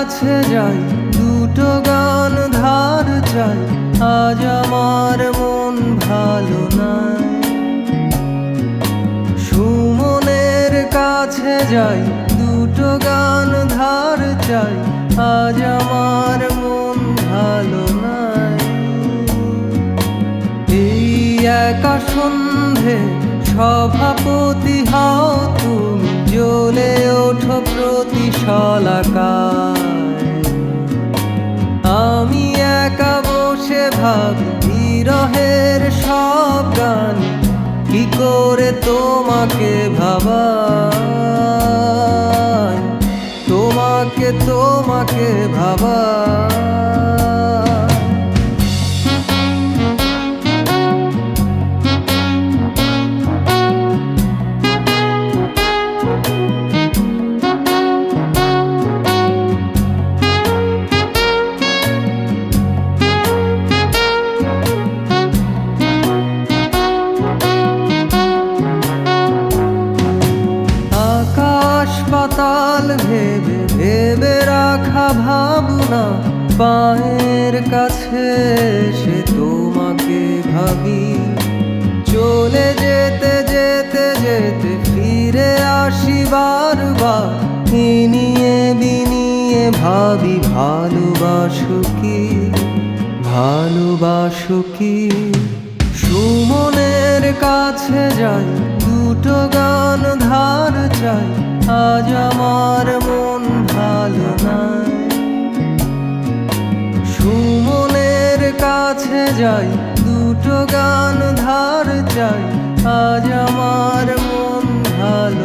যাই, দুটো গান ধার চাই, আজ আমার মন ভালো নাই। সুমনের কাছে যাই, দুটো গান ধার চাই, আজ আমার মন ভালো নাই। এই একা সন্ধে সভাপতি হও তুমি, জ্বলে ওঠো প্রতি শলাকায় করে তোমাকে ভাবা তোমাকে তোমাকে ভাবা পাতাল ভেবে ভেবে রাখা ভাবনা, পায়ের কাছে সে তোমাকে ভাবি। চলে যেতে যেতে যেতে ফিরে আসি বারবার। নিয়ে বিনিয়ে ভাবি, ভালোবাসো কি? ভালোবাসো কি? সুমনের কাছে যাই, দুটো গান ধার চাই। আজ আমার মন ভালো নাই। সুমনের কাছে যাই, দুটো গান ধার চাই, আজ আমার মন ভালো